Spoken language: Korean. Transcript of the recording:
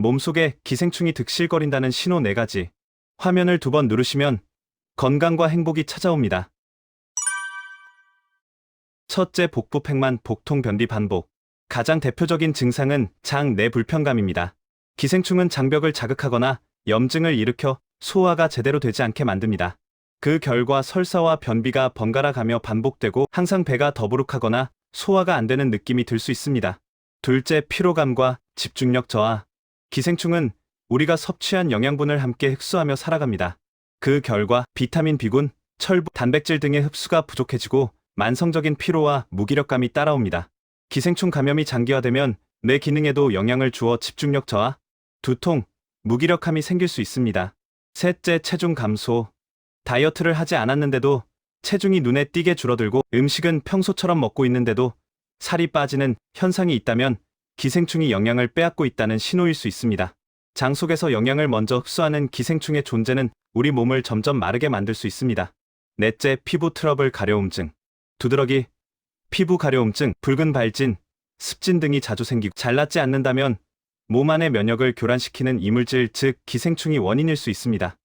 몸속에 기생충이 득실거린다는 신호 4가지. 화면을 두 번 누르시면 건강과 행복이 찾아옵니다. 첫째 복부 팽만 복통 변비 반복. 가장 대표적인 증상은 장 내 불편감입니다. 기생충은 장벽을 자극하거나 염증을 일으켜 소화가 제대로 되지 않게 만듭니다. 그 결과 설사와 변비가 번갈아 가며 반복되고 항상 배가 더부룩하거나 소화가 안 되는 느낌이 들 수 있습니다. 둘째, 피로감과 집중력 저하. 기생충은 우리가 섭취한 영양분을 함께 흡수하며 살아갑니다. 그 결과 비타민 B군, 철분, 단백질 등의 흡수가 부족해지고 만성적인 피로와 무기력감이 따라옵니다. 기생충 감염이 장기화되면 뇌 기능에도 영향을 주어 집중력 저하, 두통, 무기력함이 생길 수 있습니다. 셋째, 체중 감소. 다이어트를 하지 않았는데도 체중이 눈에 띄게 줄어들고 음식은 평소처럼 먹고 있는데도 살이 빠지는 현상이 있다면 기생충이 영양을 빼앗고 있다는 신호일 수 있습니다. 장 속에서 영양을 먼저 흡수하는 기생충의 존재는 우리 몸을 점점 마르게 만들 수 있습니다. 넷째, 피부 트러블 가려움증. 두드러기, 피부 가려움증, 붉은 발진, 습진 등이 자주 생기고 잘낫지 않는다면 몸 안의 면역을 교란시키는 이물질 즉 기생충이 원인일 수 있습니다.